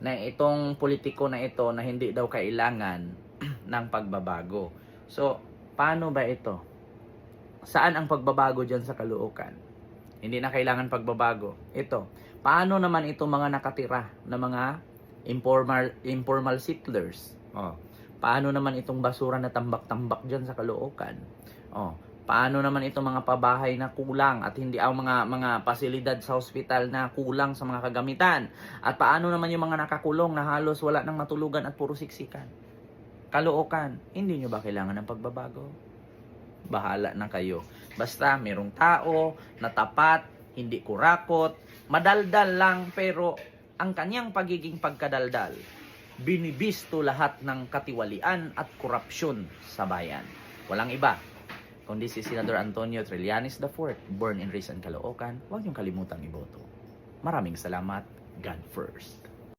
na itong politiko na ito na hindi daw kailangan ng pagbabago. So, paano ba ito? Saan ang pagbabago dyan sa Caloocan? Hindi na kailangan pagbabago. Ito, paano naman itong mga nakatira na mga informal informal settlers? Oh, paano naman itong basura na tambak-tambak dyan sa Caloocan? Oh, paano naman itong mga pabahay na kulang at hindi ang mga mga pasilidad sa ospital na kulang sa mga kagamitan? At paano naman yung mga nakakulong na halos wala nang matulugan at puro siksikan? Caloocan, hindi nyo ba kailangan ng pagbabago? Bahala na kayo. Basta merong tao na tapat, hindi kurakot, madaldal lang pero ang kanyang pagiging pagkadaldal, binibisto lahat ng katiwalian at korupsyon sa bayan. Walang iba, kundi si Senador Antonio Trillanes IV, born and raised in Caloocan, huwag niyong kalimutang iboto. Maraming salamat. God first.